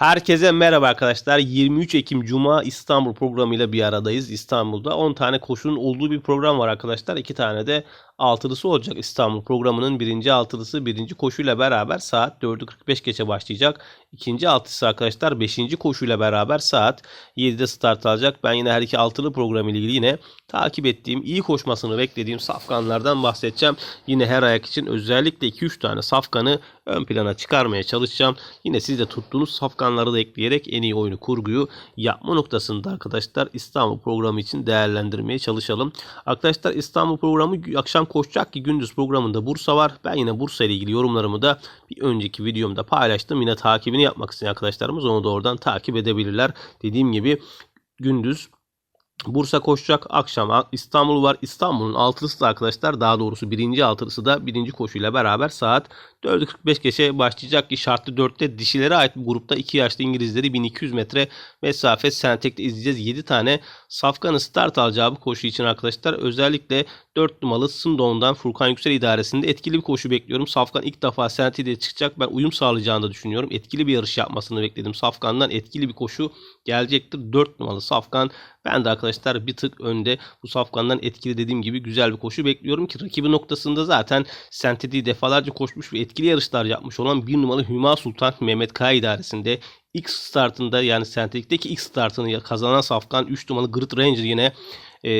Herkese merhaba arkadaşlar. 23 Ekim Cuma İstanbul programıyla bir aradayız. İstanbul'da 10 tane koşunun olduğu bir program var arkadaşlar. 2 tane de altılısı olacak İstanbul programının birinci altılısı birinci koşuyla beraber saat 4.45 geçe başlayacak. İkinci altısı arkadaşlar 5. koşuyla beraber saat 7'de start alacak. Ben yine her iki altılı programı ile ilgili yine takip ettiğim, iyi koşmasını beklediğim safkanlardan bahsedeceğim. Yine her ayak için özellikle 2-3 tane safkanı ön plana çıkarmaya çalışacağım. Yine siz de tuttuğunuz safkanları da ekleyerek en iyi oyunu kurguyu yapma noktasında arkadaşlar İstanbul programı için değerlendirmeye çalışalım. Arkadaşlar İstanbul programı akşam koşacak ki gündüz programında Bursa var. Ben yine Bursa ile ilgili yorumlarımı da bir önceki videomda paylaştım. Yine takibini yapmak isteyen arkadaşlarımız onu da oradan takip edebilirler. Dediğim gibi gündüz Bursa koşacak. Akşam İstanbul var. İstanbul'un altılısı da arkadaşlar daha doğrusu birinci altılısı da birinci koşuyla beraber saat 4.45 geçe başlayacak ki şartlı 4'te dişilere ait bir grupta 2 yaşlı İngilizleri 1200 metre mesafe Sentek'te izleyeceğiz. 7 tane Safkan'ın start alacağı bu koşu için arkadaşlar özellikle 4 numaralı Sındon'dan Furkan Yüksel idaresinde etkili bir koşu bekliyorum. Safkan ilk defa Sentek'te çıkacak. Ben uyum sağlayacağını da düşünüyorum. Etkili bir yarış yapmasını bekledim. Safkan'dan etkili bir koşu gelecektir. 4 numaralı Safkan ben de arkadaşlar bir tık önde bu safkandan etkili dediğim gibi güzel bir koşu bekliyorum ki rakibi noktasında zaten Sentedi defalarca koşmuş ve etkili yarışlar yapmış olan bir numaralı Hüma Sultan Mehmet Kaya idaresinde ilk startında yani Sentetik'teki ilk startını kazanan safkan 3 numaralı Grit Ranger yine e,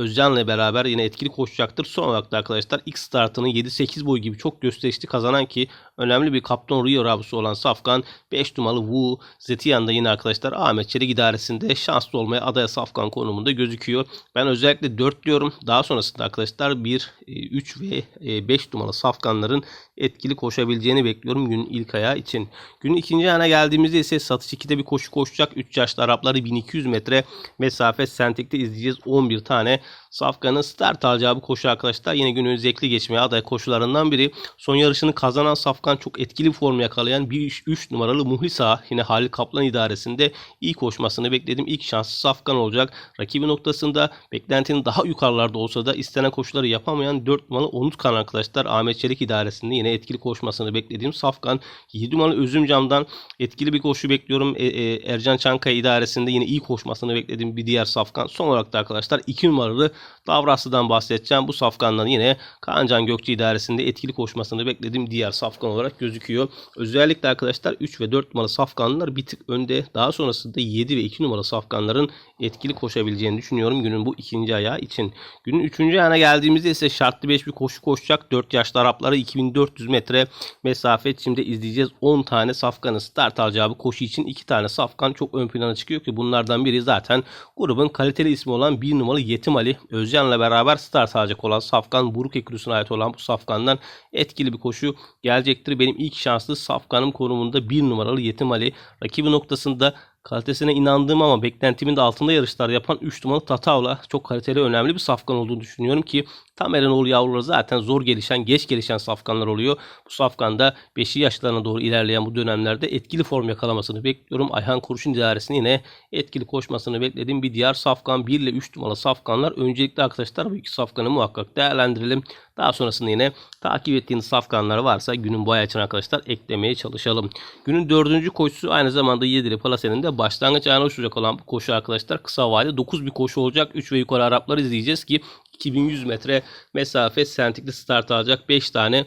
Özcan'la beraber yine etkili koşacaktır. Son olarak da arkadaşlar ilk startını 7-8 boy gibi çok gösterişli kazanan ki önemli bir kaptan Rio rabısı olan Safkan 5 numaralı Wu Zetiyan'da yine arkadaşlar Ahmet Çelik idaresinde şanslı olmaya adaya Safkan konumunda gözüküyor. Ben özellikle 4 diyorum. Daha sonrasında arkadaşlar 1, 3 ve 5 numaralı Safkanların etkili koşabileceğini bekliyorum günün ilk ayağı için. Günün ikinci ayağına geldiğimizde ise satış 2'de bir koşu koşacak. 3 yaşlı Arapları 1200 metre mesafe Sentek'te izleyeceğiz. 11 tane Safkan'ın start alacağı bu koşu arkadaşlar. Yine günün zevkli geçmeye aday koşularından biri. Son yarışını kazanan Safkan çok etkili form yakalayan 3 numaralı Muhlisa yine Halil Kaplan idaresinde iyi koşmasını bekledim. İlk şansı Safkan olacak. Rakibi noktasında beklentinin daha yukarılarda olsa da istenen koşuları yapamayan 4 numaralı Onutkan arkadaşlar Ahmet Çelik idaresinde yine etkili koşmasını beklediğim Safkan 7 numaralı Özümcam'dan etkili bir koşu bekliyorum. E, e, Ercan Çankaya idaresinde yine iyi koşmasını beklediğim bir diğer Safkan. Son olarak da arkadaşlar 2 numaralı Davraslı'dan bahsedeceğim. Bu safkandan yine Kaancan Gökçe idaresinde etkili koşmasını beklediğim diğer safkan olarak gözüküyor. Özellikle arkadaşlar 3 ve 4 numaralı safkanlar bir tık önde. Daha sonrasında 7 ve 2 numaralı safkanların etkili koşabileceğini düşünüyorum günün bu ikinci ayağı için. Günün üçüncü ayağına geldiğimizde ise şartlı 5 bir koşu koşacak. 4 yaşlı Arapları 2400 metre mesafe. Şimdi izleyeceğiz 10 tane safkanın start alacağı koşu için 2 tane safkan çok ön plana çıkıyor ki bunlardan biri zaten grubun kaliteli ismi olan 1 numaralı Yetim Ali. Özcan'la beraber start alacak olan Safkan Buruk Ekürüsü'ne ait olan bu Safkan'dan etkili bir koşu gelecektir. Benim ilk şanslı Safkan'ım konumunda 1 numaralı Yetim Ali. Rakibi noktasında Kalitesine inandığım ama beklentimin de altında yarışlar yapan 3 numaralı Tatavla çok kaliteli önemli bir safkan olduğunu düşünüyorum ki tam Erenoğlu yavruları zaten zor gelişen, geç gelişen safkanlar oluyor. Bu safkanda 5 yaşlarına doğru ilerleyen bu dönemlerde etkili form yakalamasını bekliyorum. Ayhan Kurşun idaresini yine etkili koşmasını beklediğim bir diğer safkan 1 ile 3 numaralı safkanlar. Öncelikle arkadaşlar bu iki safkanı muhakkak değerlendirelim. Daha sonrasında yine takip ettiğiniz safkanlar varsa günün boya için arkadaşlar eklemeye çalışalım. Günün dördüncü koşusu aynı zamanda Yedili Palase'nin de başlangıç ayağına uçacak olan bu koşu arkadaşlar kısa vadeli 9 bir koşu olacak. 3 ve yukarı Araplar izleyeceğiz ki 2100 metre mesafe sentikli start alacak. 5 tane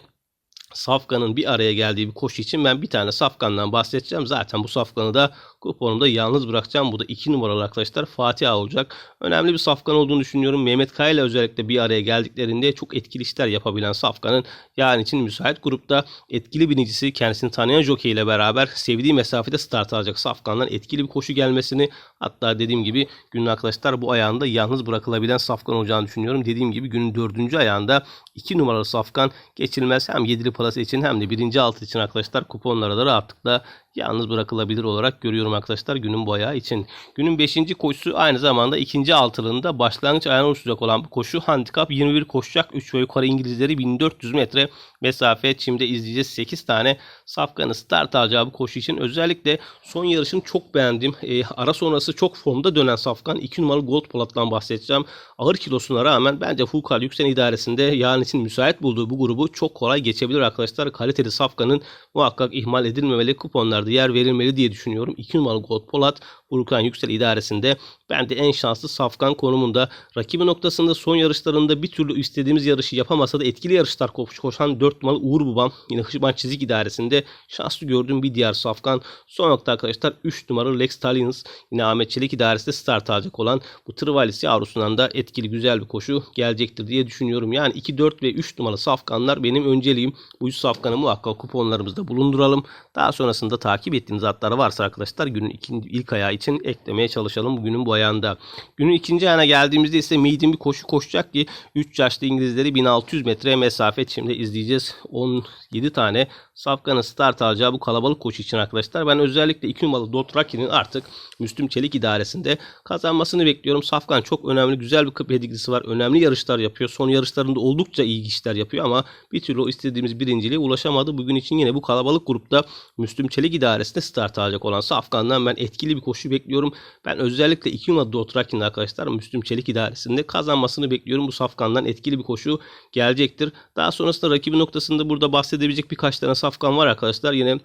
Safkan'ın bir araya geldiği bir koşu için ben bir tane Safkan'dan bahsedeceğim. Zaten bu Safkan'ı da kuponumda yalnız bırakacağım. Bu da 2 numaralı arkadaşlar Fatih olacak. Önemli bir Safkan olduğunu düşünüyorum. Mehmet Kaya ile özellikle bir araya geldiklerinde çok etkili işler yapabilen Safkan'ın yarın için müsait grupta etkili binicisi kendisini tanıyan jockey ile beraber sevdiği mesafede start alacak Safkan'dan etkili bir koşu gelmesini hatta dediğim gibi günün arkadaşlar bu ayağında yalnız bırakılabilen Safkan olacağını düşünüyorum. Dediğim gibi günün dördüncü ayağında 2 numaralı Safkan geçilmez hem 7'li Palası için hem de birinci altı için arkadaşlar kuponlara da rahatlıkla yalnız bırakılabilir olarak görüyorum arkadaşlar günün boyağı için. Günün 5. koşusu aynı zamanda ikinci altılığında başlangıç ayağına uçacak olan bu koşu handikap 21 koşacak. 3 ve yukarı İngilizleri 1400 metre mesafe. Şimdi izleyeceğiz 8 tane safkanı start alacağı bu koşu için. Özellikle son yarışını çok beğendim. E, ara sonrası çok formda dönen safkan 2 numaralı Gold Polat'tan bahsedeceğim. Ağır kilosuna rağmen bence Furkal Yüksel idaresinde yarın için müsait bulduğu bu grubu çok kolay geçebilir arkadaşlar. Kaliteli safkanın muhakkak ihmal edilmemeli kuponlar yarışlarda yer verilmeli diye düşünüyorum. 2 numaralı Gold Polat Burkan Yüksel idaresinde ben de en şanslı safkan konumunda. Rakibi noktasında son yarışlarında bir türlü istediğimiz yarışı yapamasa da etkili yarışlar koş, koşan 4 numaralı Uğur Babam yine Hışman Çizik idaresinde şanslı gördüğüm bir diğer safkan. Son nokta arkadaşlar 3 numaralı Lex Tallians yine Ahmet Çelik idaresinde start alacak olan bu Tırvalis yavrusundan da etkili güzel bir koşu gelecektir diye düşünüyorum. Yani 2, 4 ve 3 numaralı safkanlar benim önceliğim. Bu 3 safkanı muhakkak kuponlarımızda bulunduralım. Daha sonrasında takip ettiğiniz atlar varsa arkadaşlar günün ikinci, ilk ayağı için eklemeye çalışalım bugünün bu ayağında. Günün ikinci ayağına geldiğimizde ise Mead'in bir koşu koşacak ki 3 yaşlı İngilizleri 1600 metre mesafe şimdi izleyeceğiz. 17 tane Safkan'ın start alacağı bu kalabalık koşu için arkadaşlar. Ben özellikle 2 numaralı Dot Rocky'nin artık Müslüm Çelik idaresinde kazanmasını bekliyorum. Safkan çok önemli güzel bir pedigrisi var. Önemli yarışlar yapıyor. Son yarışlarında oldukça iyi işler yapıyor ama bir türlü o istediğimiz birinciliğe ulaşamadı. Bugün için yine bu kalabalık grupta Müslüm Çelik idaresinde start alacak olan Safkan'dan ben etkili bir koşu bekliyorum. Ben özellikle 2 numaralı Dot Rocky'nin arkadaşlar Müslüm Çelik idaresinde kazanmasını bekliyorum. Bu Safkan'dan etkili bir koşu gelecektir. Daha sonrasında rakibi noktasında burada bahsedebilecek birkaç tane Safkan var arkadaşlar. Yine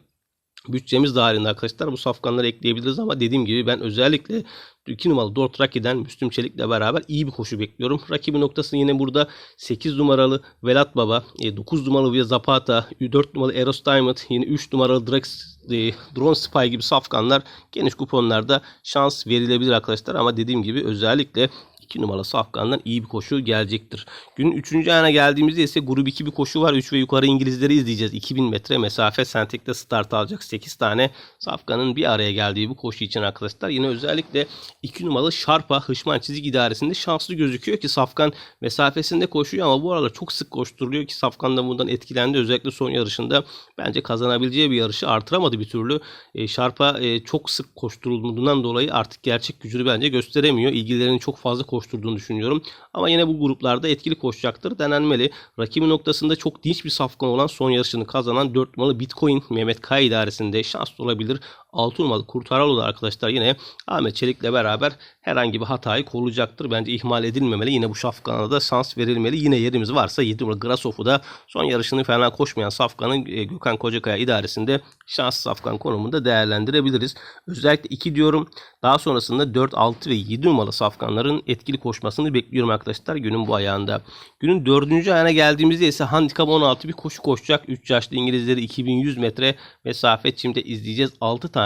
bütçemiz dahilinde arkadaşlar bu safkanları ekleyebiliriz ama dediğim gibi ben özellikle 2 numaralı Dort Raki'den Müslüm Çelik'le beraber iyi bir koşu bekliyorum. Rakibi noktasını yine burada 8 numaralı Velat Baba, 9 numaralı Via Zapata, 4 numaralı Eros Diamond, yine 3 numaralı Drax, e, Drone Spy gibi safkanlar geniş kuponlarda şans verilebilir arkadaşlar ama dediğim gibi özellikle 2 numaralı Safkan'dan iyi bir koşu gelecektir. Günün 3. ayağına geldiğimizde ise grup 2 bir koşu var. 3 ve yukarı İngilizleri izleyeceğiz. 2000 metre mesafe Sentek'te start alacak 8 tane Safkan'ın bir araya geldiği bu koşu için arkadaşlar. Yine özellikle 2 numaralı Şarpa Hışman Çizik idaresinde şanslı gözüküyor ki Safkan mesafesinde koşuyor ama bu aralar çok sık koşturuluyor ki Safkan da bundan etkilendi. Özellikle son yarışında bence kazanabileceği bir yarışı artıramadı bir türlü. E, Şarpa e, çok sık koşturulduğundan dolayı artık gerçek gücünü bence gösteremiyor. İlgilerinin çok fazla koşturduğunu düşünüyorum. Ama yine bu gruplarda etkili koşacaktır denenmeli. Rakibi noktasında çok dinç bir safkan olan son yarışını kazanan 4 numaralı Bitcoin Mehmet Kaya idaresinde şanslı olabilir. 6 numaralı Kurtaralı da arkadaşlar yine Ahmet Çelik'le beraber herhangi bir hatayı kollayacaktır. Bence ihmal edilmemeli. Yine bu Safkan'a da şans verilmeli. Yine yerimiz varsa 7 numaralı Grasof'u da son yarışını fena koşmayan Safkan'ın e, Gökhan Kocakaya idaresinde şans Safkan konumunda değerlendirebiliriz. Özellikle 2 diyorum. Daha sonrasında 4, 6 ve 7 numaralı Safkanların etkili koşmasını bekliyorum arkadaşlar günün bu ayağında. Günün 4. ayağına geldiğimizde ise handikap 16 bir koşu koşacak. 3 yaşlı İngilizleri 2100 metre mesafe şimdi izleyeceğiz. 6 tane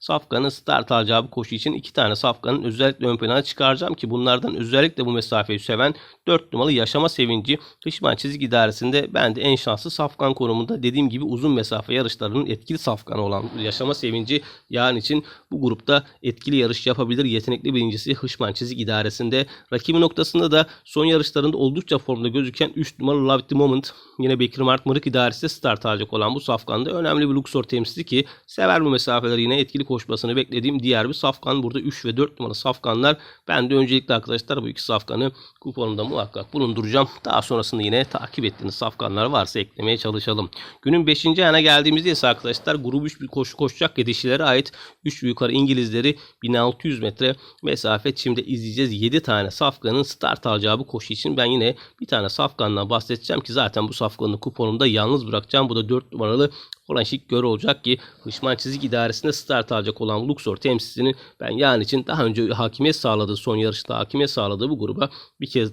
Safkan'ın start alacağı koşu için 2 tane Safkan'ın özellikle ön plana çıkaracağım ki bunlardan özellikle bu mesafeyi seven 4 numaralı Yaşama Sevinci Kışman Çizgi İdaresi'nde ben de en şanslı Safkan konumunda dediğim gibi uzun mesafe yarışlarının etkili Safkanı olan Yaşama Sevinci yarın için bu grupta etkili yarış yapabilir. Yetenekli birincisi Hışman Çizik İdaresi'nde. Rakibi noktasında da son yarışlarında oldukça formda gözüken 3 numaralı Love the Moment yine Bekir Mart Mırık İdaresi start alacak olan bu Safkan'da önemli bir Luxor temsilcisi ki sever bu mesafeleri yine etkili koşmasını beklediğim diğer bir Safkan. Burada 3 ve 4 numaralı Safkanlar. Ben de öncelikle arkadaşlar bu iki Safkan'ı kuponumda muhakkak bulunduracağım. Daha sonrasında yine takip ettiğiniz Safkanlar varsa eklemeye çalışalım. Günün 5. ayağına geldiğimizde ise arkadaşlar grup 3 bir koşu koşacak ve dişilere ait 3 yukarı İngilizleri 1600 metre mesafe şimdi izleyeceğiz. 7 tane Safkan'ın start alacağı bu koşu için ben yine bir tane Safkan'dan bahsedeceğim ki zaten bu Safkan'ı kuponumda yalnız bırakacağım. Bu da 4 numaralı olan şık göre olacak ki Hışman Çizik İdaresi'nde start alacak olan Luxor temsilcisinin ben yarın için daha önce hakimiyet sağladığı son yarışta hakimiyet sağladığı bu gruba bir kez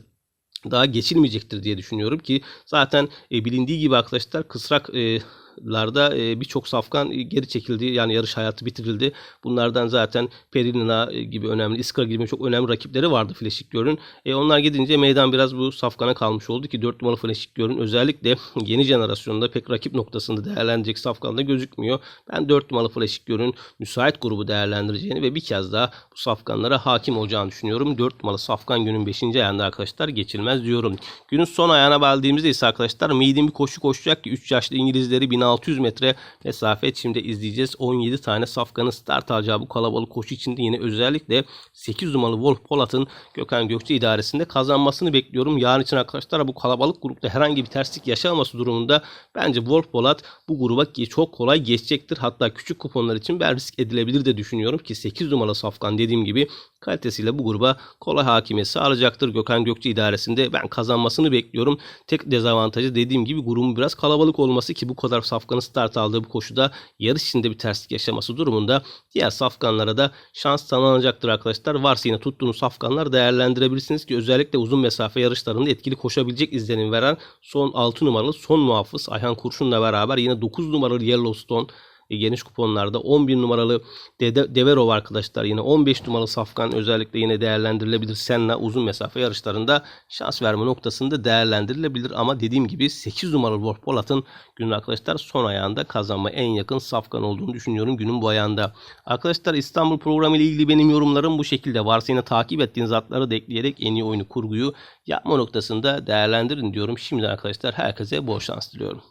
daha geçilmeyecektir diye düşünüyorum ki zaten e, bilindiği gibi arkadaşlar kısrak e, larda e, birçok safkan geri çekildi. Yani yarış hayatı bitirildi. Bunlardan zaten Perinina gibi önemli, Iskra gibi çok önemli rakipleri vardı Fleşik Gör'ün. E, onlar gidince meydan biraz bu safkana kalmış oldu ki 4 numaralı Fleşik Gör'ün özellikle yeni jenerasyonda pek rakip noktasında değerlenecek safkanda gözükmüyor. Ben 4 numaralı Fleşik Gör'ün müsait grubu değerlendireceğini ve bir kez daha bu safkanlara hakim olacağını düşünüyorum. 4 numaralı safkan günün 5. ayağında arkadaşlar geçilmez diyorum. Günün son ayağına geldiğimizde ise arkadaşlar Mead'in bir koşu koşacak ki 3 yaşlı İngilizleri 1600 metre mesafe şimdi izleyeceğiz. 17 tane safkanın start alacağı bu kalabalık koşu içinde yine özellikle 8 numaralı Wolf Polat'ın Gökhan Gökçe idaresinde kazanmasını bekliyorum. Yarın için arkadaşlar bu kalabalık grupta herhangi bir terslik yaşanması durumunda bence Wolf Polat bu gruba çok kolay geçecektir. Hatta küçük kuponlar için ben risk edilebilir de düşünüyorum ki 8 numaralı safkan dediğim gibi kalitesiyle bu gruba kolay hakimiyet sağlayacaktır. Gökhan Gökçe idaresinde ben kazanmasını bekliyorum. Tek dezavantajı dediğim gibi grubun biraz kalabalık olması ki bu kadar safkanın start aldığı bu koşuda yarış içinde bir terslik yaşaması durumunda diğer safkanlara da şans tanınacaktır arkadaşlar. Varsa yine tuttuğunuz safkanlar değerlendirebilirsiniz ki özellikle uzun mesafe yarışlarında etkili koşabilecek izlenim veren son 6 numaralı son muhafız Ayhan Kurşun'la beraber yine 9 numaralı Yellowstone geniş kuponlarda 11 numaralı Dede, Deverov arkadaşlar yine 15 numaralı Safkan özellikle yine değerlendirilebilir. Senna uzun mesafe yarışlarında şans verme noktasında değerlendirilebilir ama dediğim gibi 8 numaralı Wolf Polat'ın günün arkadaşlar son ayağında kazanma en yakın Safkan olduğunu düşünüyorum günün bu ayağında. Arkadaşlar İstanbul programı ile ilgili benim yorumlarım bu şekilde. Varsa yine takip ettiğiniz atları da ekleyerek en iyi oyunu kurguyu yapma noktasında değerlendirin diyorum. Şimdi arkadaşlar herkese bol şans diliyorum.